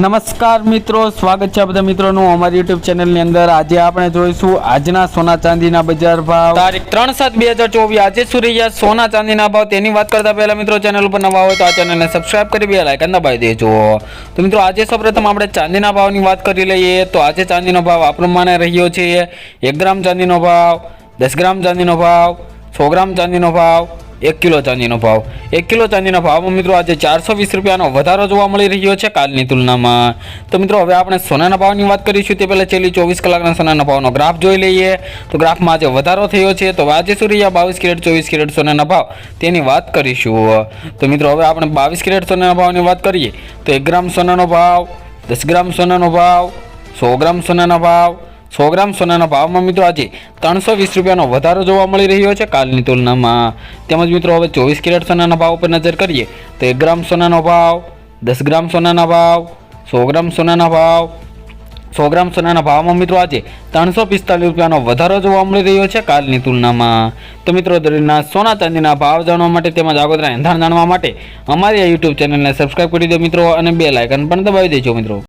નમસ્કાર મિત્રો, સ્વાગત છે બધા મિત્રોનું અમારી યુટ્યુબ ચેનલની અંદર. આજે આપણે જોઈશું આજના સોના ચાંદીના બજાર ભાવ. તારીખ ત્રણ સાત બે હજાર ચોવીસ, આજે શું રહ્યા સોના ચાંદીના ભાવ? તેની વાત કરતા પહેલા મિત્રો, ચેનલ ઉપર નવા હોય તો આ ચેનલને સબસ્ક્રાઇબ કરી બે લાઇકન દબાવી દેજો. તો મિત્રો, આજે સૌપ્રથમ આપણે ચાંદીના ભાવની વાત કરી લઈએ. તો આજે ચાંદીનો ભાવ આ પ્રમાણે રહ્યો છે. એક ગ્રામ ચાંદીનો ભાવ, દસ ગ્રામ ચાંદીનો ભાવ, સો ગ્રામ ચાંદીનો ભાવ એક કિલો ચાંદીનો ભાવ. એક કિલો ચાંદીના ભાવમાં મિત્રો આજે ચારસો વીસ રૂપિયાનો વધારો જોવા મળી રહ્યો છે કાલની તુલનામાં. તો મિત્રો, હવે આપણે સોનાના ભાવની વાત કરીશું. તે પહેલાં છેલ્લી ચોવીસ કલાકના સોનાના ભાવનો ગ્રાફ જોઈ લઈએ. તો ગ્રાફમાં આજે વધારો થયો છે. તો આજે શું રહ્યા બાવીસ કેરેટ, ચોવીસ કેરેટ સોનાના ભાવ. તેની વાત કરીશું. તો મિત્રો, હવે આપણે બાવીસ કેરેટ સોનાના ભાવની વાત કરીએ. તો એક ગ્રામ સોનાનો ભાવ, દસ ગ્રામ સોનાનો ભાવ, સો ગ્રામ સોનાના ભાવ સો ગ્રામ સોનાના ભાવમાં મિત્રો આજે ત્રણસો વીસ રૂપિયાનો વધારો જોવા મળી રહ્યો છે કાલની તુલનામાં. તેમજ મિત્રો હવે ચોવીસ કેરેટ સોનાના ભાવ ઉપર નજર કરીએ તો એક ગ્રામ સોનાનો ભાવ, દસ ગ્રામ સોનાના ભાવ, સો ગ્રામ સોનાના ભાવ, સો ગ્રામ સોનાના ભાવમાં મિત્રો આજે ત્રણસો પિસ્તાલીસ રૂપિયાનો વધારો જોવા મળી રહ્યો છે કાલની તુલનામાં. તો મિત્રો દરેકના સોના ચાંદીના ભાવ જાણવા માટે તેમજ આગોતરા એંધાણ જાણવા માટે અમારી આ યુટ્યુબ ચેનલને સબસ્ક્રાઈબ કરી દો મિત્રો અને બે લાઇકન પણ દબાવી દેજો મિત્રો.